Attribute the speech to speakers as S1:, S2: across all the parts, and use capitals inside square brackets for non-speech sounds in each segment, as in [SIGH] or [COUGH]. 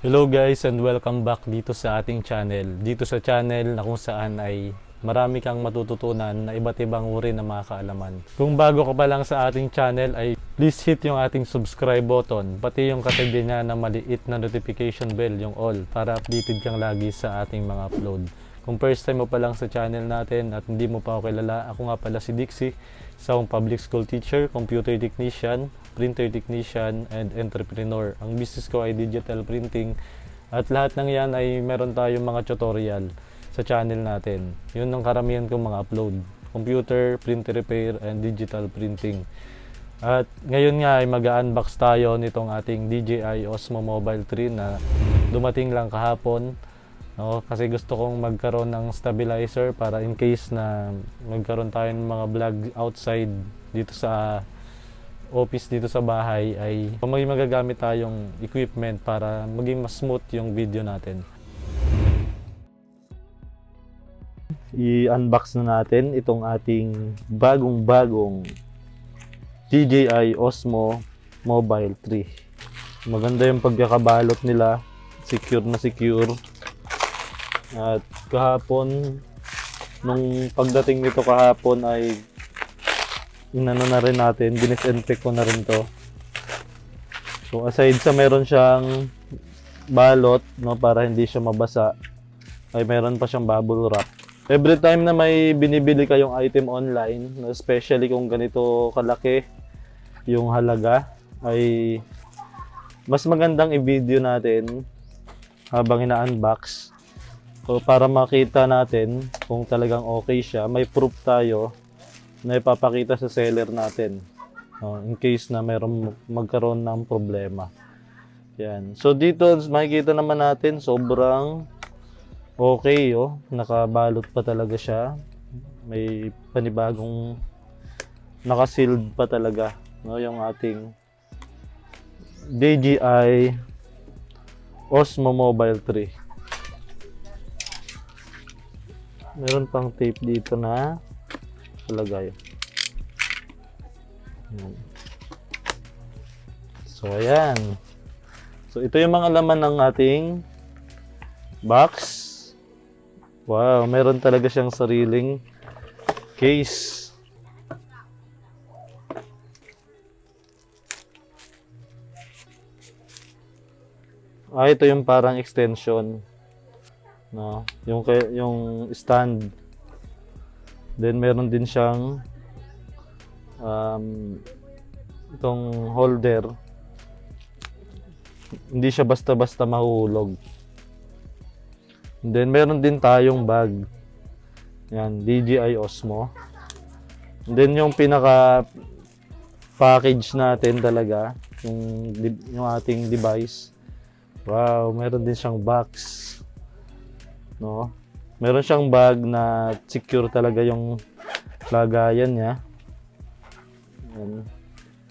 S1: Hello guys and welcome back dito sa ating channel. Dito sa channel na kung saan ay marami kang matututunan na iba't ibang uri ng mga kaalaman. Kung bago ka pa lang sa ating channel ay please hit yung ating subscribe button pati yung katabi niya na maliit na notification bell yung all para updated kang lagi sa ating mga upload. Kung first time mo pa lang sa channel natin at hindi mo pa ako kilala, ako nga pala si Dixie, isang public school teacher, computer technician, printer technician, and entrepreneur. Ang business ko ay digital printing at lahat ng yan ay meron tayong mga tutorial sa channel natin. Yun ang karamihan kong mga upload. Computer, printer repair, and digital printing. At ngayon nga ay mag-unbox tayo nitong ating DJI Osmo Mobile 3 na dumating lang kahapon. No, kasi gusto kong magkaroon ng stabilizer para in case na magkaroon tayo ng mga vlog outside dito sa office dito sa bahay ay may magagamit tayong equipment para maging mas smooth yung video natin. I-unbox na natin itong ating bagong-bagong DJI Osmo Mobile 3. Maganda yung pagkakabalot nila, secure na secure. At kahapon, nung pagdating nito kahapon ay inano na rin natin, dinisinfect ko na rin to. So aside sa meron siyang balot no para hindi siya mabasa, ay meron pa siyang bubble wrap. Every time na may binibili kayong item online, especially kung ganito kalaki yung halaga, ay mas magandang i-video natin habang ina-unbox So, para makita natin kung talagang okay siya, may proof tayo na ipapakita sa seller natin. Oh, in case na mayroong magkaroon ng problema. Yan. So, dito makikita naman natin sobrang okay. Oh. Nakabalot pa talaga siya. May panibagong nakasealed pa talaga no, yung ating DJI Osmo Mobile 3. Meron pang tape dito na palagay. Yan. So, ayan. So, ito yung mga laman ng ating box. Wow, meron talaga siyang sariling case. Ah, ito yung parang extension no yung yung stand then meron din siyang um, itong holder. Hindi siya basta-basta mahulog. Then meron din tayong bag. Yan DJI Osmo. Then yung pinaka package natin talaga yung yung ating device. Wow meron din siyang box. No? Meron siyang bag na secure talaga yung lagayan niya. Yan.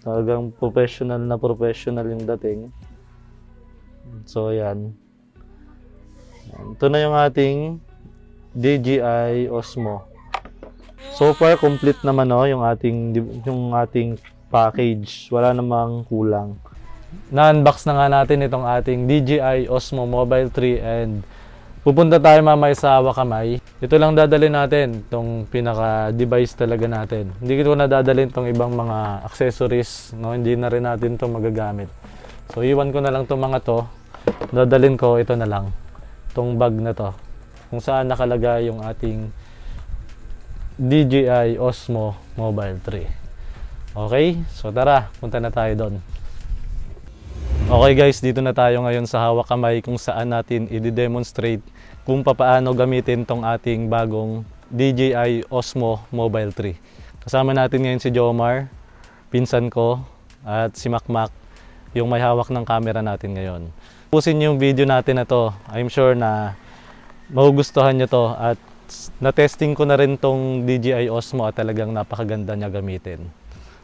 S1: Talagang professional na professional yung dating. So, yan. Ito na yung ating DJI Osmo. So far, complete naman no, yung ating yung ating package. Wala namang kulang. Na-unbox na nga natin itong ating DJI Osmo Mobile 3 and Pupunta tayo mamaya sa Wakamay. Ito lang dadalhin natin, itong pinaka-device talaga natin. Hindi ko na dadalhin itong ibang mga accessories, no? hindi na rin natin ito magagamit. So, iwan ko na lang itong mga to. Dadalhin ko ito na lang, itong bag na to. Kung saan nakalagay yung ating DJI Osmo Mobile 3. Okay? So, tara, punta na tayo doon. Okay guys, dito na tayo ngayon sa hawak kamay kung saan natin i-demonstrate kung papaano gamitin tong ating bagong DJI Osmo Mobile 3. Kasama natin ngayon si Jomar, pinsan ko, at si Makmak, yung may hawak ng camera natin ngayon. Pusin yung video natin na to. I'm sure na magugustuhan nyo to at na-testing ko na rin tong DJI Osmo at talagang napakaganda niya gamitin.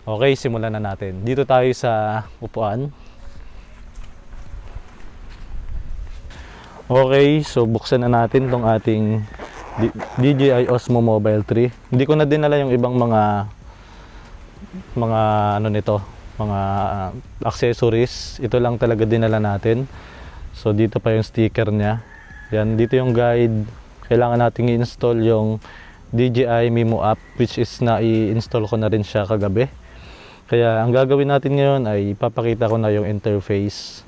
S1: Okay, simulan na natin. Dito tayo sa upuan. Okay, so buksan na natin tong ating DJI Osmo Mobile 3. Hindi ko na dinala yung ibang mga mga ano nito, mga uh, accessories. Ito lang talaga dinala natin. So dito pa yung sticker niya. Yan, dito yung guide. Kailangan nating i-install yung DJI Mimo app which is na i-install ko na rin siya kagabi. Kaya ang gagawin natin ngayon ay ipapakita ko na yung interface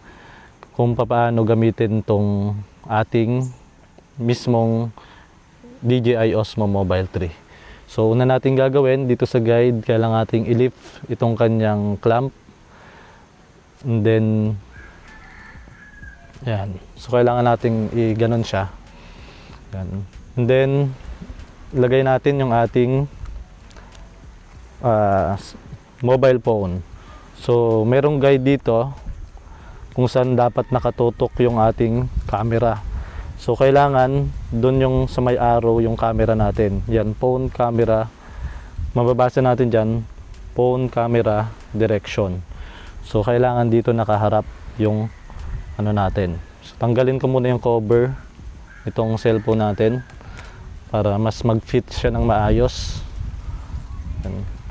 S1: kung paano gamitin tong ating mismong DJI Osmo Mobile 3. So una natin gagawin dito sa guide, kailangan nating i-lift itong kanyang clamp. And then yan. So kailangan nating i-ganon siya. Yan. And then lagay natin yung ating s- mobile phone. So merong guide dito kung saan dapat nakatutok yung ating camera. So kailangan doon yung sa may arrow yung camera natin. Yan, phone camera. Mababasa natin diyan phone camera direction. So kailangan dito nakaharap yung ano natin. So, tanggalin ko muna yung cover itong cellphone natin para mas mag-fit siya ng maayos.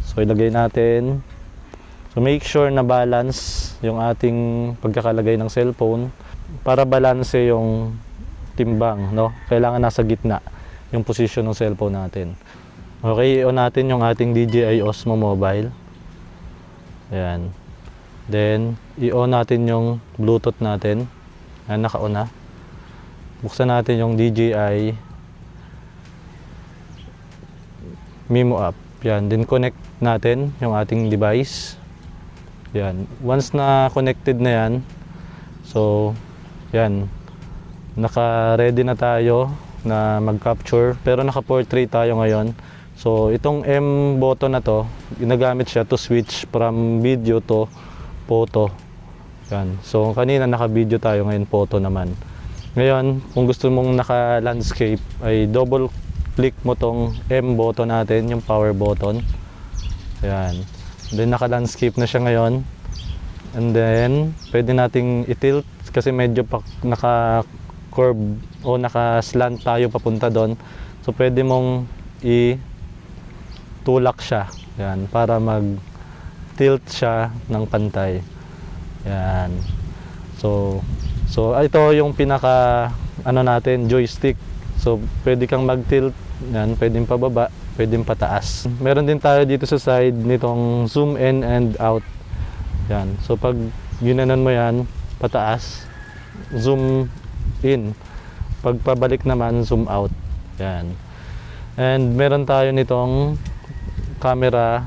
S1: So ilagay natin. So make sure na balance yung ating pagkakalagay ng cellphone para balance yung timbang, no? Kailangan nasa gitna yung position ng cellphone natin. Okay, i-on natin yung ating DJI Osmo Mobile. Ayan. Then, i-on natin yung Bluetooth natin. Ayan, naka-on na. Buksan natin yung DJI Mimo app. Yan, then connect natin yung ating device. Yan. Once na connected na yan, so, yan. Naka-ready na tayo na mag-capture. Pero naka-portrait tayo ngayon. So, itong M button na to, ginagamit siya to switch from video to photo. Yan. So, kanina naka-video tayo, ngayon photo naman. Ngayon, kung gusto mong naka-landscape, ay double click mo tong M button natin, yung power button. Ayan. Then, naka-landscape na siya ngayon. And then, pwede nating i-tilt kasi medyo pa, naka-curve o naka-slant tayo papunta doon. So, pwede mong i-tulak siya. Yan, para mag-tilt siya ng pantay. Yan. So, so ah, ito yung pinaka ano natin, joystick. So, pwede kang mag-tilt, yan, pwedeng pababa, pwedeng pataas. Meron din tayo dito sa side nitong zoom in and out. Yan. So, pag ginanon mo yan, pataas, zoom in. Pag pabalik naman, zoom out. Yan. And meron tayo nitong camera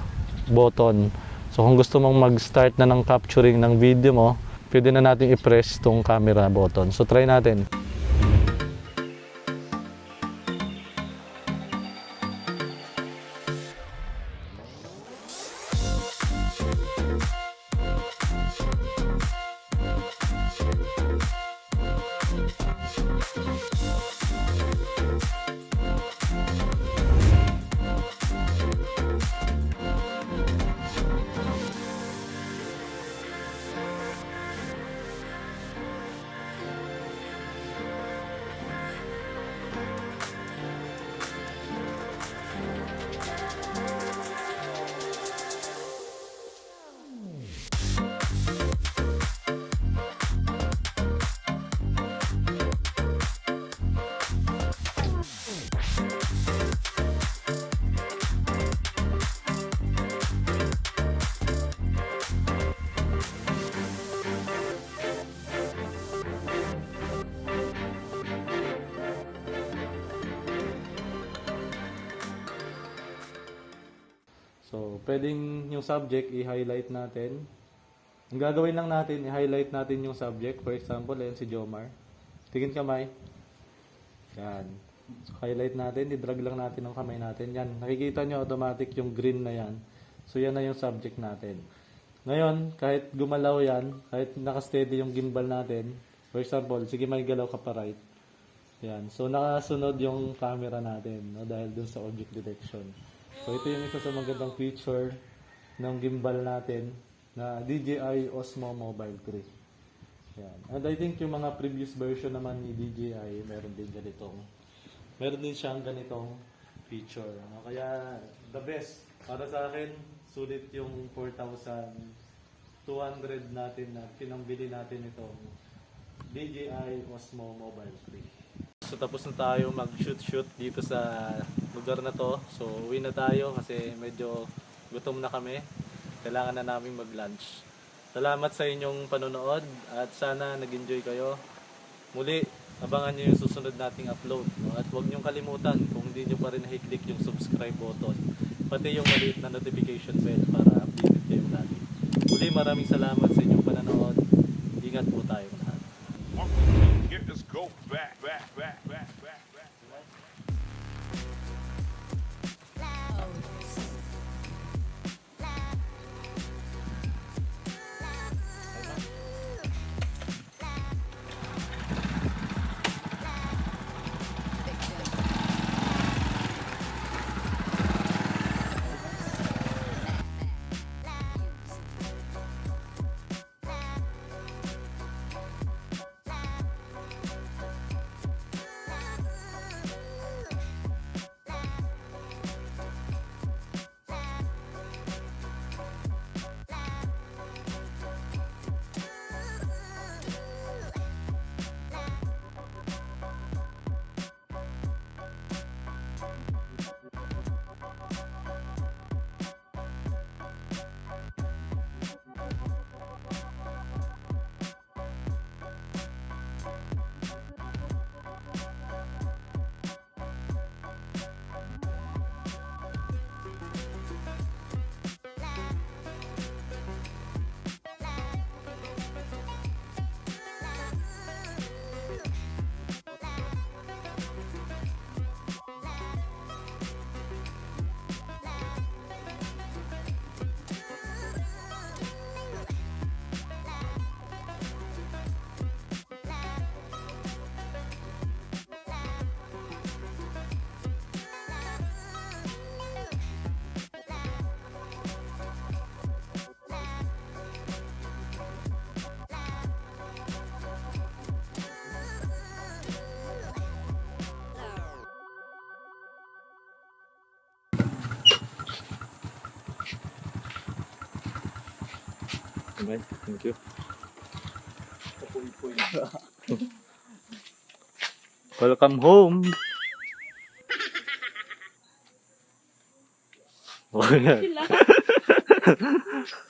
S1: button. So kung gusto mong mag-start na ng capturing ng video mo, pwede na natin i-press tong camera button. So try natin. Pwedeng yung subject i-highlight natin. Ang gagawin lang natin, i-highlight natin yung subject. For example, ayan si Jomar. Tingin kamay. Yan. So, highlight natin, i-drag lang natin ng kamay natin. Yan, nakikita nyo automatic yung green na yan. So, yan na yung subject natin. Ngayon, kahit gumalaw yan, kahit nakasteady yung gimbal natin, for example, sige may galaw ka pa right. Yan. So, nakasunod yung camera natin no, dahil dun sa object detection. So, ito yung isa sa magandang feature ng gimbal natin na DJI Osmo Mobile 3. Yan. And I think yung mga previous version naman ni DJI, meron din ganitong, meron din siyang ganitong feature. No? Kaya, the best. Para sa akin, sulit yung 4,200 natin na pinambili natin itong DJI Osmo Mobile 3. So tapos na tayo mag-shoot-shoot dito sa lugar na to. So uwi na tayo kasi medyo gutom na kami. Kailangan na namin mag-lunch. Salamat sa inyong panonood at sana nag-enjoy kayo. Muli, abangan nyo yung susunod nating upload. No? At huwag nyo kalimutan kung hindi nyo pa rin na-click yung subscribe button. Pati yung maliit na notification bell para updated kayo lagi. Muli, maraming salamat sa inyong panonood. Ingat po tayo lahat.
S2: This go back, back, back,
S1: Okay, thank you. Welcome home. Oh. [LAUGHS]